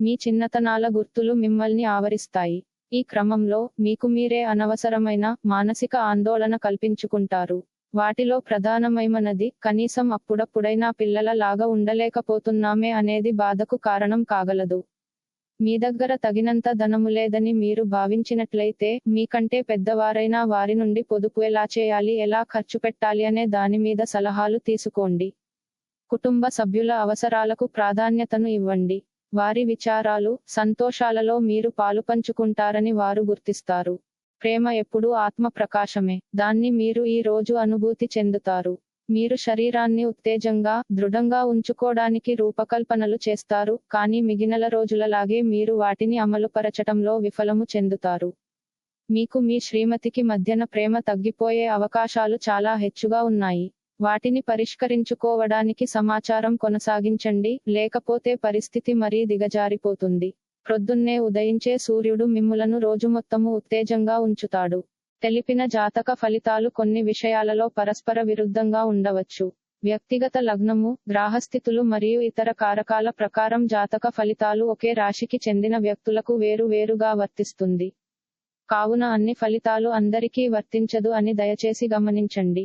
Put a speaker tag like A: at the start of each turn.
A: మీ చిన్నతనాల గుర్తులు మిమ్మల్ని ఆవరిస్తాయి. ఈ క్రమంలో మీకు మీరే అనవసరమైన మానసిక ఆందోళన కల్పించుకుంటారు. వాటిలో ప్రధానమైనది కనీసం అప్పుడప్పుడైనా పిల్లల లాగా ఉండలేకపోతున్నామే అనేది బాధకు కారణం కాగలదు. మీ దగ్గర తగినంత ధనము లేదని మీరు భావించినట్లయితే మీకంటే పెద్దవారైనా వారి నుండి పొదుపు ఎలా చేయాలి ఎలా ఖర్చు పెట్టాలి అనే దాని మీద సలహాలు తీసుకోండి. కుటుంబ సభ్యుల అవసరాలకు ప్రాధాన్యతను ఇవ్వండి. వారి విచారాలు సంతోషాలలో మీరు పాలుపంచుకుంటారని వారు గుర్తిస్తారు. ప్రేమ ఎప్పుడూ ఆత్మ ప్రకాశమే. దాన్ని మీరు ఈ రోజు అనుభూతి చెందుతారు. మీరు శరీరాన్ని ఉత్తేజంగా దృఢంగా ఉంచుకోవడానికి రూపకల్పనలు చేస్తారు కానీ మిగిలిన రోజులలాగే మీరు వాటిని అమలుపరచటంలో విఫలము చెందుతారు. మీకు మీ శ్రీమతికి మధ్యన ప్రేమ తగ్గిపోయే అవకాశాలు చాలా హెచ్చుగా ఉన్నాయి. వాటిని పరిష్కరించుకోవడానికి సమాచారం కొనసాగించండి లేకపోతే పరిస్థితి మరీ దిగజారిపోతుంది. ప్రొద్దున్నే ఉదయించే సూర్యుడు మిమ్ములను రోజు మొత్తము ఉత్తేజంగా ఉంచుతాడు. తెలిపిన జాతక ఫలితాలు కొన్ని విషయాలలో పరస్పర విరుద్ధంగా ఉండవచ్చు. వ్యక్తిగత లగ్నము గ్రాహస్థితులు మరియు ఇతర కారకాల ప్రకారం జాతక ఫలితాలు ఒకే రాశికి చెందిన వ్యక్తులకు వేరు వేరుగా వర్తిస్తుంది. కావున అన్ని ఫలితాలు అందరికీ వర్తించదు అని దయచేసి గమనించండి.